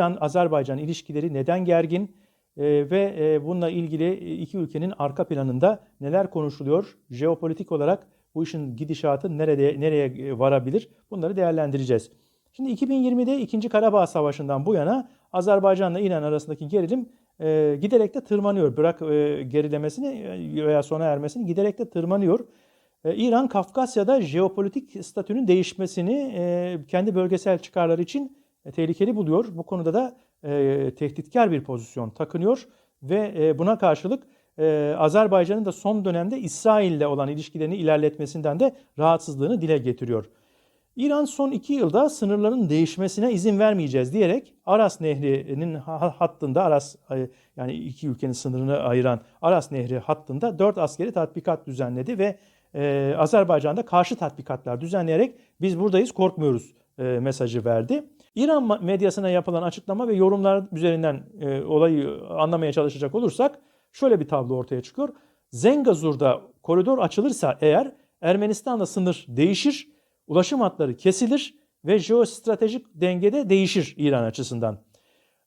İran-Azerbaycan ilişkileri neden gergin e, ve e, bununla ilgili iki ülkenin arka planında neler konuşuluyor? Jeopolitik olarak bu işin gidişatı nerede nereye varabilir? Bunları değerlendireceğiz. Şimdi 2020'de 2. Karabağ Savaşı'ndan bu yana Azerbaycan'la İran arasındaki gerilim e, giderek de tırmanıyor. Bırak e, gerilemesini e, veya sona ermesini giderek de tırmanıyor. E, İran Kafkasya'da jeopolitik statünün değişmesini e, kendi bölgesel çıkarları için e, tehlikeli buluyor. Bu konuda da e, tehditkar bir pozisyon takınıyor ve e, buna karşılık e, Azerbaycan'ın da son dönemde İsrail'le olan ilişkilerini ilerletmesinden de rahatsızlığını dile getiriyor. İran son iki yılda sınırların değişmesine izin vermeyeceğiz diyerek Aras Nehri'nin hattında Aras yani iki ülkenin sınırını ayıran Aras Nehri hattında dört askeri tatbikat düzenledi ve e, Azerbaycan'da karşı tatbikatlar düzenleyerek biz buradayız korkmuyoruz e, mesajı verdi. İran medyasına yapılan açıklama ve yorumlar üzerinden e, olayı anlamaya çalışacak olursak şöyle bir tablo ortaya çıkıyor. Zengazur'da koridor açılırsa eğer Ermenistan'la sınır değişir, ulaşım hatları kesilir ve jeostratejik dengede değişir İran açısından.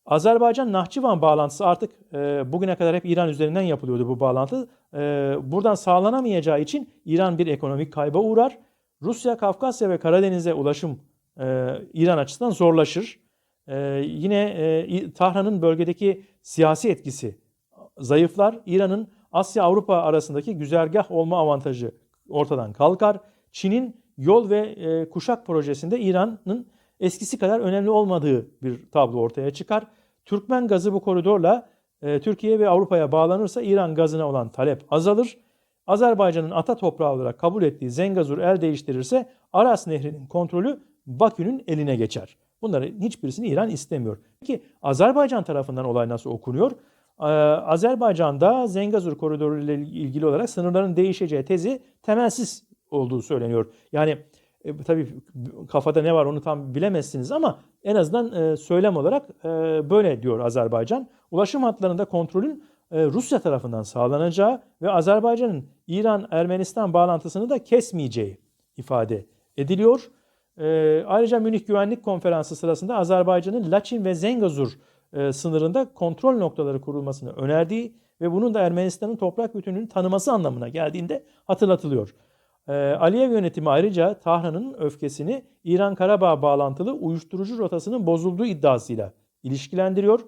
Azerbaycan-Nahçıvan bağlantısı artık e, bugüne kadar hep İran üzerinden yapılıyordu bu bağlantı. E, buradan sağlanamayacağı için İran bir ekonomik kayba uğrar. Rusya, Kafkasya ve Karadeniz'e ulaşım e, İran açısından zorlaşır. E, yine e, Tahran'ın bölgedeki siyasi etkisi zayıflar. İran'ın Asya-Avrupa arasındaki güzergah olma avantajı ortadan kalkar. Çin'in yol ve e, kuşak projesinde İran'ın eskisi kadar önemli olmadığı bir tablo ortaya çıkar. Türkmen gazı bu koridorla e, Türkiye ve Avrupa'ya bağlanırsa İran gazına olan talep azalır. Azerbaycan'ın ata toprağı olarak kabul ettiği Zengazur el değiştirirse Aras Nehri'nin kontrolü Bakü'nün eline geçer. Bunların hiçbirisini İran istemiyor. Peki Azerbaycan tarafından olay nasıl okunuyor? Ee, Azerbaycan'da Zengazur koridoru ile ilgili olarak sınırların değişeceği tezi temelsiz olduğu söyleniyor. Yani e, tabii kafada ne var onu tam bilemezsiniz ama en azından e, söylem olarak e, böyle diyor Azerbaycan. Ulaşım hatlarında kontrolün e, Rusya tarafından sağlanacağı ve Azerbaycan'ın İran-Ermenistan bağlantısını da kesmeyeceği ifade ediliyor. E, ayrıca Münih Güvenlik Konferansı sırasında Azerbaycan'ın Laçin ve Zengazur e, sınırında kontrol noktaları kurulmasını önerdiği ve bunun da Ermenistan'ın toprak bütünlüğünü tanıması anlamına geldiğinde hatırlatılıyor. E, Aliyev yönetimi ayrıca Tahran'ın öfkesini İran-Karabağ bağlantılı uyuşturucu rotasının bozulduğu iddiasıyla ilişkilendiriyor.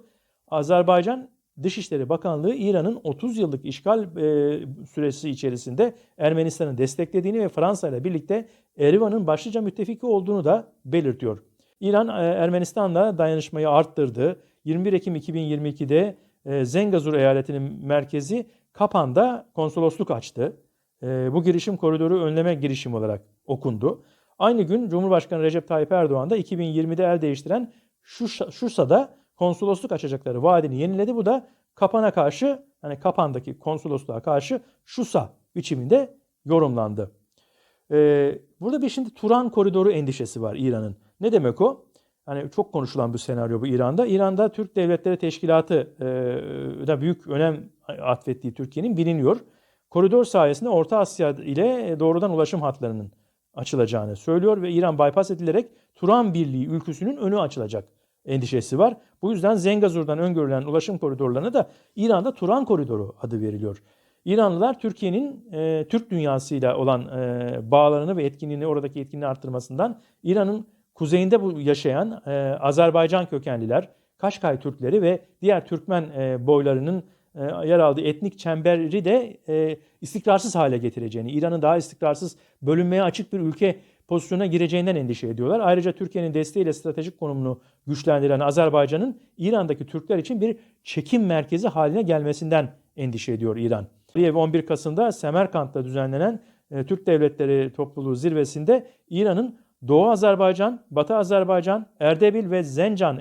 Azerbaycan Dışişleri Bakanlığı İran'ın 30 yıllık işgal e, süresi içerisinde Ermenistan'ı desteklediğini ve Fransa ile birlikte Erivan'ın başlıca müttefiki olduğunu da belirtiyor. İran e, Ermenistan'la dayanışmayı arttırdı. 21 Ekim 2022'de e, Zengazur eyaletinin merkezi Kapan'da konsolosluk açtı. E, bu girişim koridoru önleme girişimi olarak okundu. Aynı gün Cumhurbaşkanı Recep Tayyip Erdoğan da 2020'de el değiştiren Şuşa'da konsolosluk açacakları vaadini yeniledi. Bu da Kapan'a karşı hani Kapan'daki konsolosluğa karşı Şusa biçiminde yorumlandı. Ee, burada bir şimdi Turan koridoru endişesi var İran'ın. Ne demek o? Hani çok konuşulan bir senaryo bu İran'da. İran'da Türk Devletleri Teşkilatı e, da büyük önem atfettiği Türkiye'nin biliniyor. Koridor sayesinde Orta Asya ile doğrudan ulaşım hatlarının açılacağını söylüyor ve İran bypass edilerek Turan Birliği ülküsünün önü açılacak endişesi var. Bu yüzden Zengazur'dan öngörülen ulaşım koridorlarına da İran'da Turan Koridoru adı veriliyor. İranlılar Türkiye'nin e, Türk dünyasıyla olan e, bağlarını ve etkinliğini oradaki etkinliğini arttırmasından İran'ın kuzeyinde bu yaşayan e, Azerbaycan kökenliler, Kaşkay Türkleri ve diğer Türkmen e, boylarının e, yer aldığı etnik çemberi de e, istikrarsız hale getireceğini, İran'ın daha istikrarsız bölünmeye açık bir ülke pozisyona gireceğinden endişe ediyorlar. Ayrıca Türkiye'nin desteğiyle stratejik konumunu güçlendiren Azerbaycan'ın İran'daki Türkler için bir çekim merkezi haline gelmesinden endişe ediyor İran. 11 Kasım'da Semerkant'ta düzenlenen e, Türk Devletleri Topluluğu zirvesinde İran'ın Doğu Azerbaycan, Batı Azerbaycan, Erdebil ve Zencan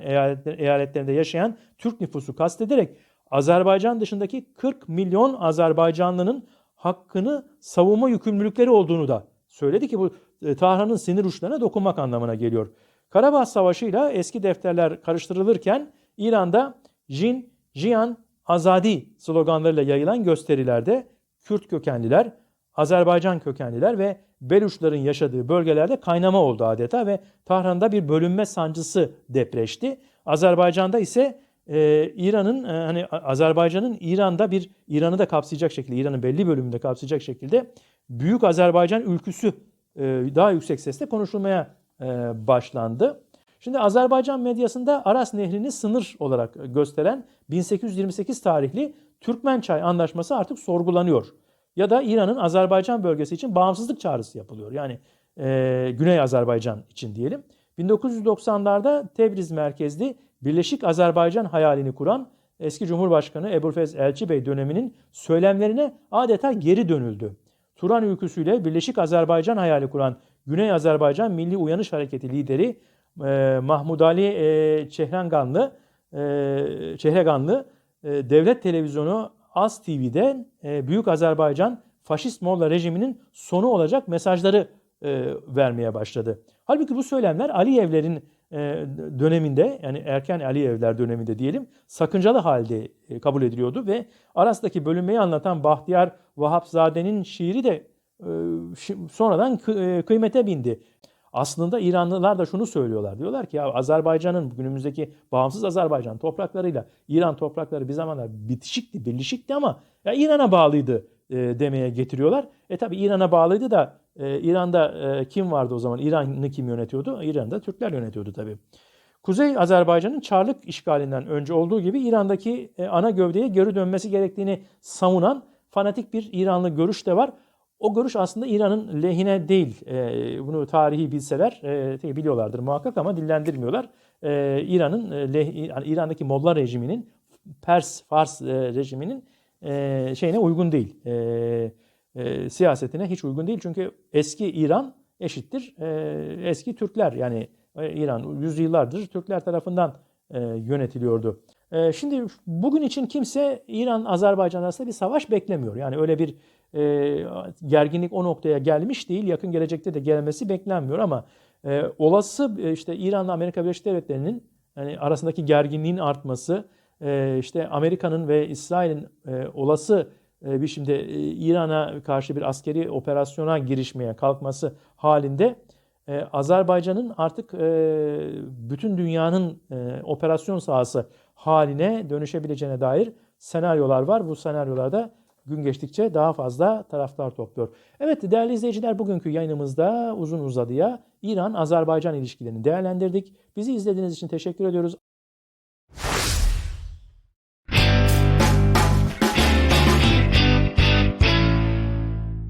eyaletlerinde yaşayan Türk nüfusu kastederek Azerbaycan dışındaki 40 milyon Azerbaycanlının hakkını savunma yükümlülükleri olduğunu da söyledi ki bu Tahran'ın sinir uçlarına dokunmak anlamına geliyor. Karabağ Savaşı ile eski defterler karıştırılırken İran'da Jin, Jiyan, Azadi sloganlarıyla yayılan gösterilerde Kürt kökenliler, Azerbaycan kökenliler ve Beluşların yaşadığı bölgelerde kaynama oldu adeta ve Tahran'da bir bölünme sancısı depreşti. Azerbaycan'da ise e, İran'ın e, hani Azerbaycan'ın İran'da bir İran'ı da kapsayacak şekilde İran'ın belli bölümünde kapsayacak şekilde Büyük Azerbaycan ülküsü e, daha yüksek sesle konuşulmaya e, başlandı. Şimdi Azerbaycan medyasında Aras Nehri'ni sınır olarak gösteren 1828 tarihli Türkmençay Anlaşması artık sorgulanıyor. Ya da İran'ın Azerbaycan bölgesi için bağımsızlık çağrısı yapılıyor. Yani e, Güney Azerbaycan için diyelim. 1990'larda Tebriz merkezli Birleşik Azerbaycan hayalini kuran eski Cumhurbaşkanı Ebu'l-Fez Elçi Bey döneminin söylemlerine adeta geri dönüldü. Turan ülküsüyle Birleşik Azerbaycan hayali kuran Güney Azerbaycan Milli Uyanış Hareketi lideri e, Mahmud Ali e, Çehrenganlı, e, Çehreganlı e, devlet televizyonu Az TV'de e, Büyük Azerbaycan faşist Molla rejiminin sonu olacak mesajları e, vermeye başladı. Halbuki bu söylemler Aliyevlerin döneminde yani erken Aliyevler döneminde diyelim sakıncalı halde e, kabul ediliyordu ve Aras'taki bölünmeyi anlatan Bahtiyar Vahapzade'nin şiiri de e, sonradan kı- e, kıymete bindi. Aslında İranlılar da şunu söylüyorlar. Diyorlar ki ya Azerbaycan'ın günümüzdeki bağımsız Azerbaycan topraklarıyla İran toprakları bir zamanlar bitişikti, birleşikti ama ya İran'a bağlıydı e, demeye getiriyorlar. E tabi İran'a bağlıydı da e, İran'da e, kim vardı o zaman? İran'ı kim yönetiyordu? İran'da Türkler yönetiyordu tabi. Kuzey Azerbaycan'ın Çarlık işgalinden önce olduğu gibi İran'daki e, ana gövdeye geri dönmesi gerektiğini savunan fanatik bir İranlı görüş de var. O görüş aslında İran'ın lehine değil. E, bunu tarihi bilseler e, tabii biliyorlardır muhakkak ama dillendirmiyorlar. E, İran'ın e, leh- İran'daki Molla rejiminin Pers Fars e, rejiminin e, şeyine uygun değil. E, e, siyasetine hiç uygun değil. Çünkü eski İran eşittir e, eski Türkler. Yani e, İran yüzyıllardır Türkler tarafından e, yönetiliyordu. E, şimdi bugün için kimse İran-Azerbaycan arasında bir savaş beklemiyor. Yani öyle bir e, gerginlik o noktaya gelmiş değil. Yakın gelecekte de gelmesi beklenmiyor ama e, olası e, işte İran'la Amerika Birleşik Devletleri'nin yani arasındaki gerginliğin artması, e, işte Amerika'nın ve İsrail'in e, olası bir şimdi e, İran'a karşı bir askeri operasyona girişmeye kalkması halinde e, Azerbaycan'ın artık e, bütün dünyanın operasyon sahası haline dönüşebileceğine dair senaryolar var. Bu senaryolarda gün geçtikçe daha fazla taraftar topluyor. Evet değerli izleyiciler bugünkü yayınımızda uzun uzadıya İran-Azerbaycan ilişkilerini değerlendirdik. Bizi izlediğiniz için teşekkür ediyoruz.